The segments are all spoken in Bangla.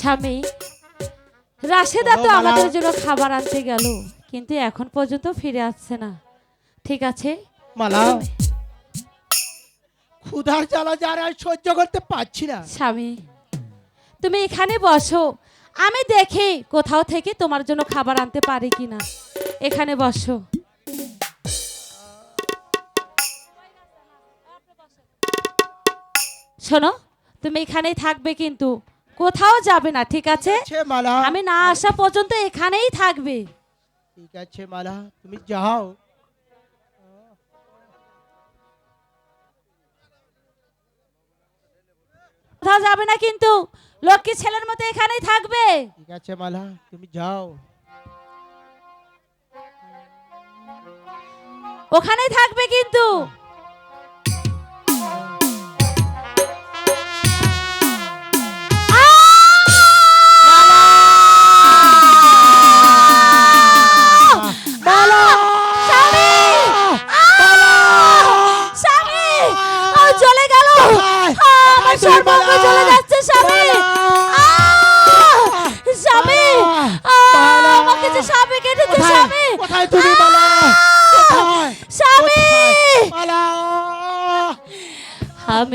স্বামী রাশেদা তো আমাদের জন্য খাবার আনতে গেল কিন্তু এখন পর্যন্ত ফিরে আসছে না। ঠিক আছে? মালা ক্ষুধার জ্বালা যার সহ্য করতে পারছি না। স্বামী তুমি এখানে বসো। আমি দেখি কোথাও থেকে তোমার জন্য খাবার আনতে পারি কিনা। এখানে বসো। শোনো তুমি এখানেই থাকবে কিন্তু। কোথাও যাবে না ঠিক আছে মালা। আমি না আসা পর্যন্ত এখানেই থাকবে। ঠিক আছে মালা তুমি যাও। কোথাও যাবে না কিন্তু লক্ষ্মী ছেলের মতো এখানেই থাকবে। ঠিক আছে মালা তুমি যাও। ওখানেই থাকবে কিন্তু।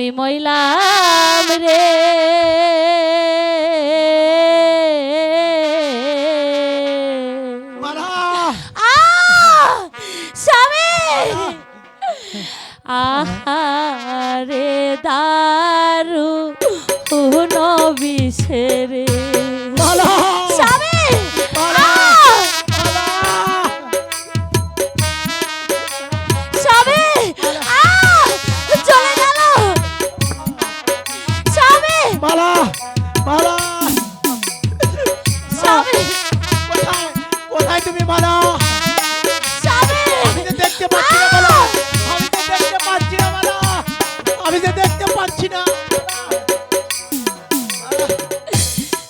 আমি মইলাম স্বামী কোথায় কোথায় তুমি মালা? আমি তো দেখতে পাচ্ছি না আমি তো দেখতে পাচ্ছি না আমি তো দেখতে পাচ্ছি না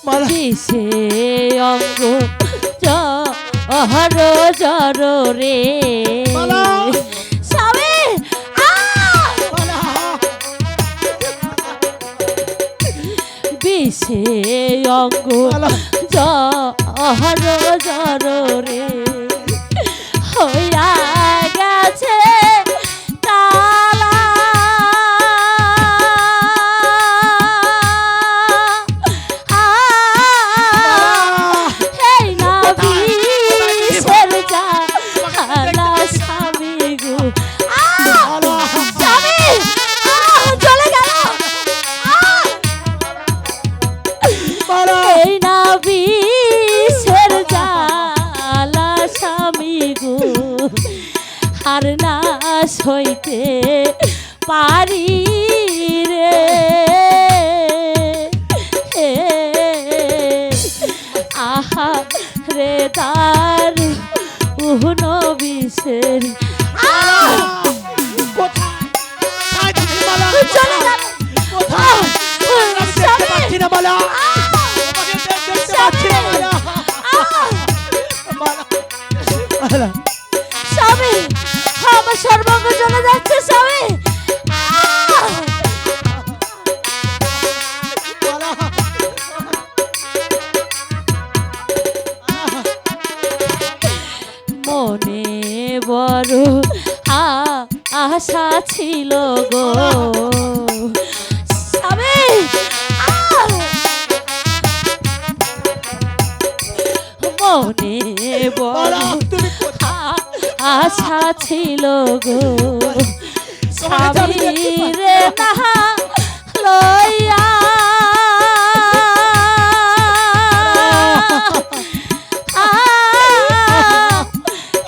মালা। কিসে অঙ্গ জহর জর রে। বিষে অঙ্গ জহর জর রে হইয়া মালা এই না বিষের জালা স্বামী গো। আর না সইতে পারি রে। আহা রে তার উহন বিষের মালা স্বামী, আমার সর্বঙ্গ চলে যাচ্ছে, স্বামী। মনে বড় আশা ছিল গো। স্বামী! মনে বড় আশা ছিল গো। তোমাকে যে আমি দেখতে স্বামী পাচ্ছি রে না। না লইয়া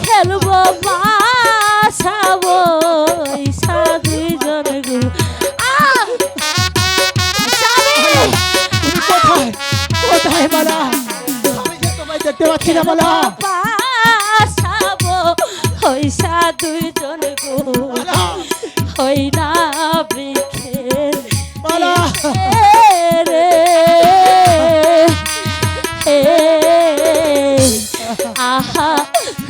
খেলব বাসাবো গো! কোথায়? কোথায় দেখতে পাচ্ছি না বাসাবো হইসা দুইজন গো হই না বৃক্ষে রে হে আহা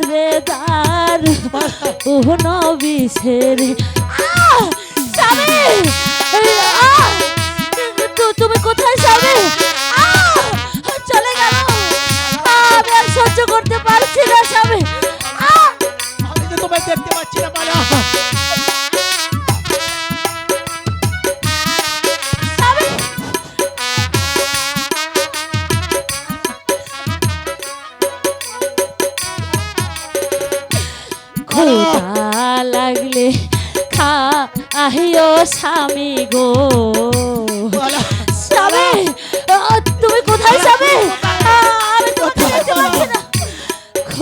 রে দার উহন আহ! স্বামী! আহ!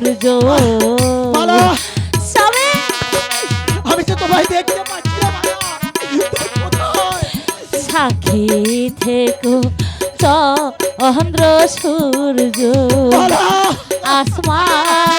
সূর্য আমি তো তোমায় দেখতে পাচ্ছি সাক্ষী থেকো চন্দ্র সূর্য। আসমান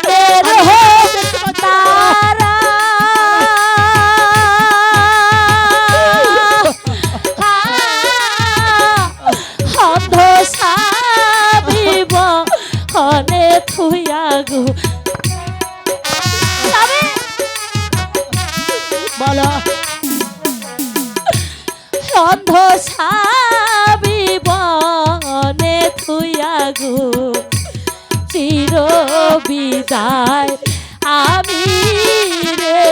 অন্ধ সাবি বনে থুয়া গো। চির বিদায় আমি রে।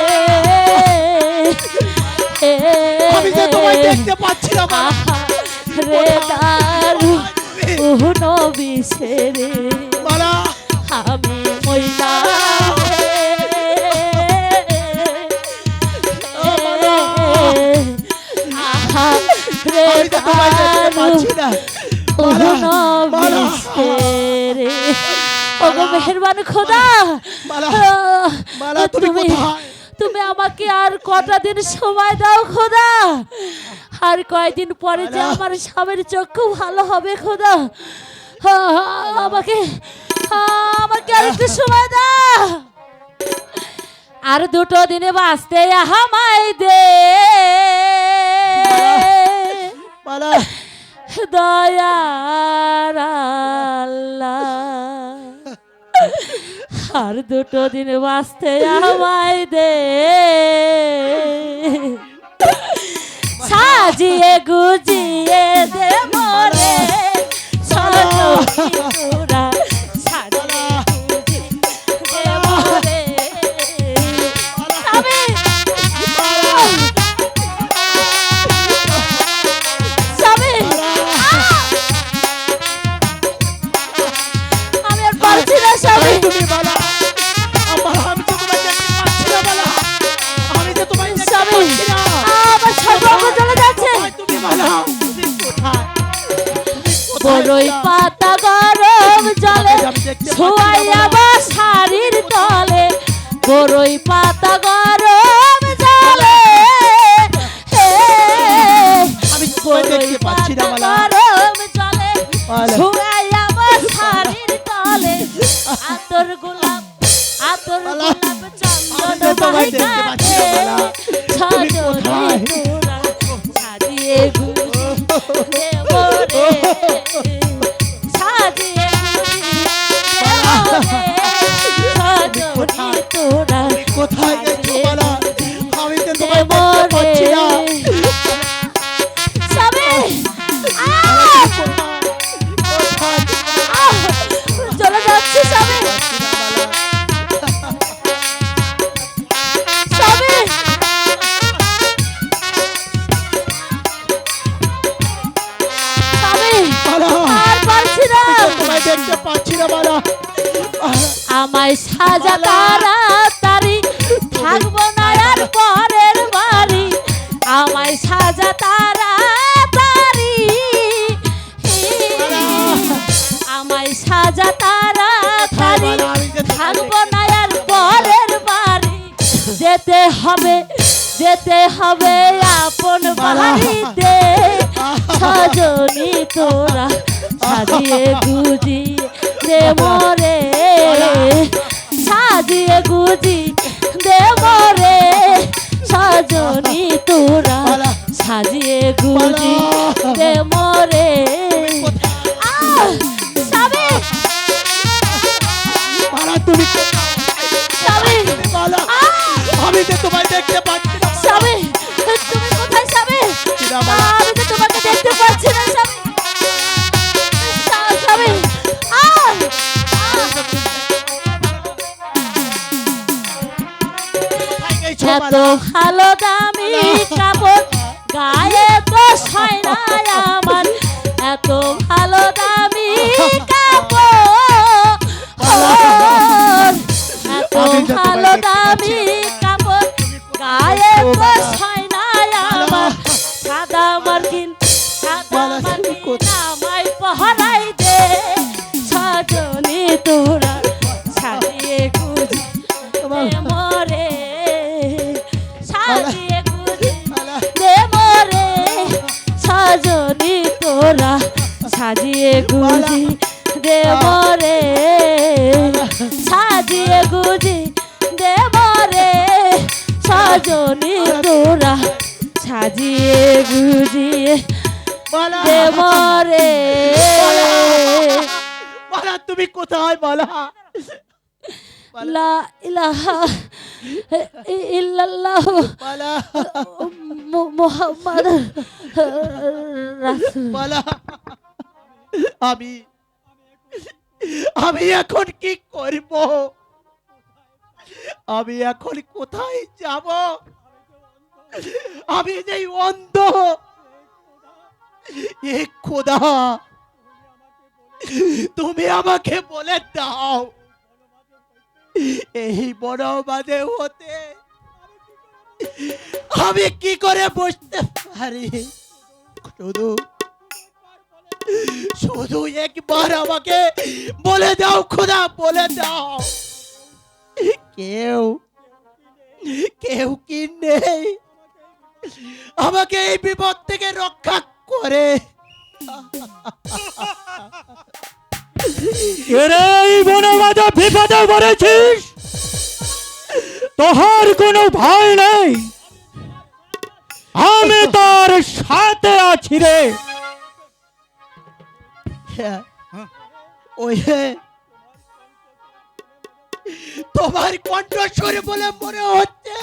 আমি যে তোমায় দেখতে পাচ্ছি না রে দারু ওহ নবী ছেড়ে আমি মহিলা মেহরবান খোদা। তুমি তুমি আমাকে আর কটা দিন সময় দাও খোদা। আর কয়দিন পরে যে আমার স্বামীর চক্ষু ভালো হবে খোদা। আমাকে আমাকে আর একটু সময় দাও। আর দুটো দিনে বাঁচতে আহামাই দে। আর দুটো দিন বাঁচতে আমায় দে। সাজিয়ে গুজিয়ে দে মরে সরো আমায় সাজা আমায় সাজা না আর পরের বাড়ি। যেতে হবে যেতে হবে আপন বাড়িতে। সজনী তোরা সাজিয়ে গুজি দে মরে। সাজিয়ে গুজি দে মরে। সজনী তোরা সাজিয়ে গুজি মরে! আমি যে তোমায় দেখতে ভালো দামি কাপড়। গায়ে তো ছয় না সাজিয়ে গুজি দে মরে সাজিয়ে গুজি দে মরে সজনী তোরা সাজিয়ে গুজিয়ে বালা, দে মরে বালা, তুমি কোথায় বলা? লা ইলাহা ইল্লাল্লাহ বালা। মুহাম্মাদ রাসূল বলা। আমি আমি এখন কি করব? আমি এখন কোথায় যাব? আমি যে অন্ধ, এ খোদা, তুমি আমাকে বলে দাও, এই বড় বাজে হতে আমি কি করে বসতে পারি? শুধু শুধু একবার আমাকে বলে দাও, খোদা, বলে দাও। কেউ কেউ কি নেই? আমাকে এই বিপদ থেকে রক্ষা করে। এরে, এই বনে বিপদে পড়েছিস? তোহার কোনো ভয় নেই। আমি তার সাথে আছি রে। ওই হে, তোমার কণ্ঠস্বর বলে মনে হচ্ছে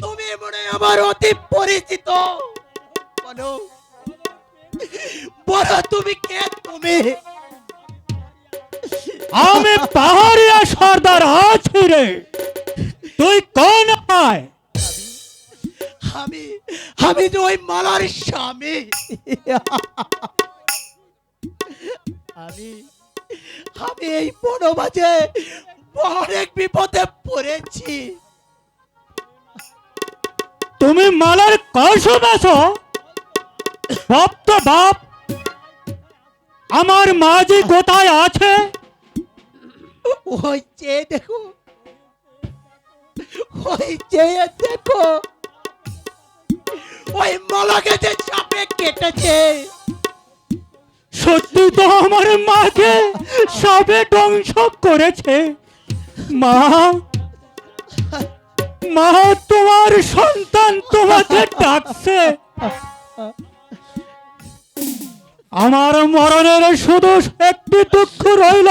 তুমি মনে আমার অতি পরিচিত। বলো বলো তুমি কে? তুমি? আমি পাহাড়িয়া সর্দার আছি রে তুই কোন আয়? আমি আমি যে ওই মালার স্বামী। আমি আমি এই বনবাজে অনেক বিপদে পড়েছি। তুমি মালার কসম আছো বাপ তো বাপ। আমার মাঝি কোথায় আছে? ওই চেয়ে দেখো ওই চেয়ে দেখো ওই মালাকে যে চাপে কেটেছে। মাকে সাপে ধ্বংস করেছে। মা মা, তোমার সন্তান তোমাকে ডাকছে। আমার মরণের শুধু একটি দুঃখ রইল।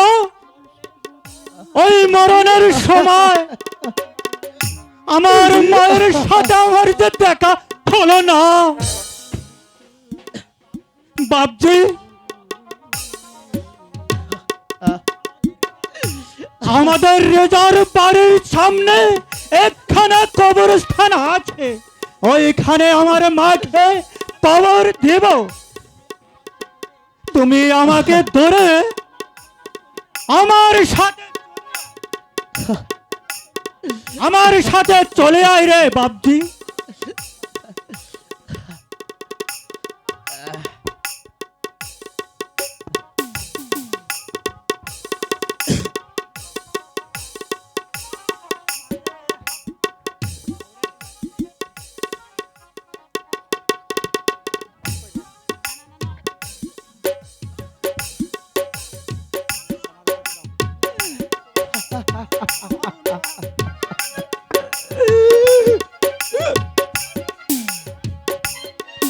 ওই মরণের সময় আমার মায়ের সাথে আমার যে দেখা হলো না। বাপজি আমাদের রেজার বাড়ির সামনে একখানা কবরস্থান আছে। ওইখানে আমার মাকে কবর দেব। তুমি আমাকে ধরে আমার সাথে আমার সাথে চলে আয় রে বাপজি।